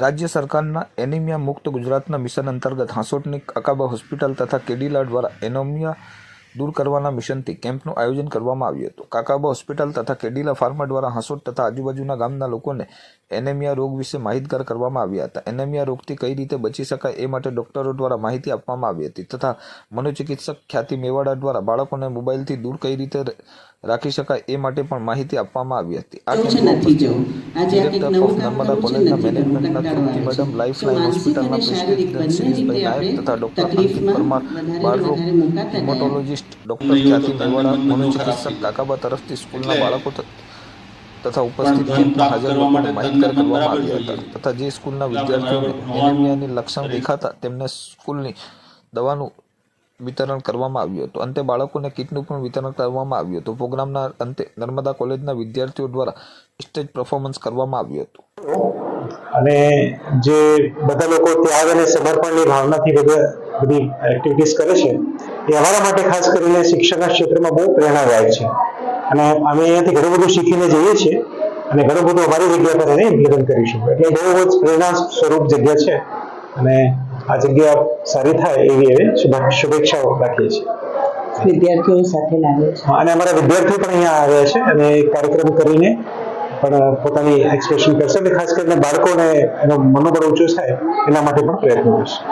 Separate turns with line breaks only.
રાજ્ય સરકારના એનિમિયા મુક્ત ગુજરાતના મિશન અંતર્ગત હાંસોટની કાકાબા હોસ્પિટલ તથા કેડીલા દ્વારા એનોમિયા દૂર કરવાના મિશનથી કેમ્પનું આયોજન કરવામાં આવ્યું હતું. કાકાબા હોસ્પિટલ તથા કેડીલા ફાર્મા દ્વારા હાંસોટ તથા આજુબાજુના ગામના લોકોને એનેમિયા રોગ વિશે માહિતગાર કરવામાં આવ્યા હતા. એનેમિયા રોગથી કઈ રીતે બચી શકાય એ માટે ડોક્ટરો દ્વારા માહિતી આપવામાં આવી હતી તથા મનોચિકિત્સક ખ્યાતિ મેવાડા દ્વારા બાળકોને મોબાઈલથી દૂર કઈ રીતે રાખી શકાય એ માટે પણ માહિતી આપવામાં આવી હતી. આ ડિરેક્ટર
નવું
ઓફ
કામ
નર્મદા કોલેજના મેનેજમેન્ટના તૃપ્તિ મેડમ લાઈફ લાઈન હોસ્પિટલના પ્રેસિડેન્ટ નાયક તથા ડોક્ટર
તકલીફમાં પરમાર ને વધારે
ડોક્ટર ખ્યાતિ મેવાડા મનોચિકિત્સક કાકાબા તરફથી સ્કૂલના બાળકો તથા ઉપસ્થિત હાજર લોકોને માહિતગાર કરવામાં આવ્યા હતા. તથા જે સ્કૂલના વિદ્યાર્થીઓને એનિમિયાની લક્ષણ દેખાતા તેમને સ્કૂલની દવાનું વિતરણ કરવામાં આવ્યું હતું. અંતે બાળકોને કીટનું પણ વિતરણ કરવામાં આવ્યું હતું. પ્રોગ્રામના અંતે નર્મદા કોલેજના વિદ્યાર્થીઓ દ્વારા સ્ટેજ પરફોર્મન્સ કરવામાં આવ્યું હતું.
અને જે બધા લોકો ત્યાગ અને સમર્પણની ભાવનાથી બધા બધી એક્ટિવિટીઝ કરે છે એ અમારા માટે ખાસ કરીને શિક્ષણના ક્ષેત્રમાં બહુ પ્રેરણાદાયક છે. અને અમે અહીંયાથી ઘણું બધું શીખીને જઈએ છીએ અને ઘણું બધું અમારી જગ્યા પર એને ઇમ્પ્લિમેન્ટ કરીશું એટલે બહુ જ પ્રેરણા સ્વરૂપ જગ્યા છે અને આ જગ્યા સારી થાય એવી એવી શુભે- શુભેચ્છાઓ રાખીએ છીએ.
વિદ્યાર્થીઓ સાથે લાવે છે.
અને અમારા વિદ્યાર્થીઓ પણ અહીંયા આવ્યા છે અને કાર્યક્રમ કરીને પણ પોતાની એક્સપ્રેશન કરશે અને ખાસ કરીને બાળકોને એનો મનોબળ ઊંચું થાય એના માટે પણ પ્રયત્ન કરશે.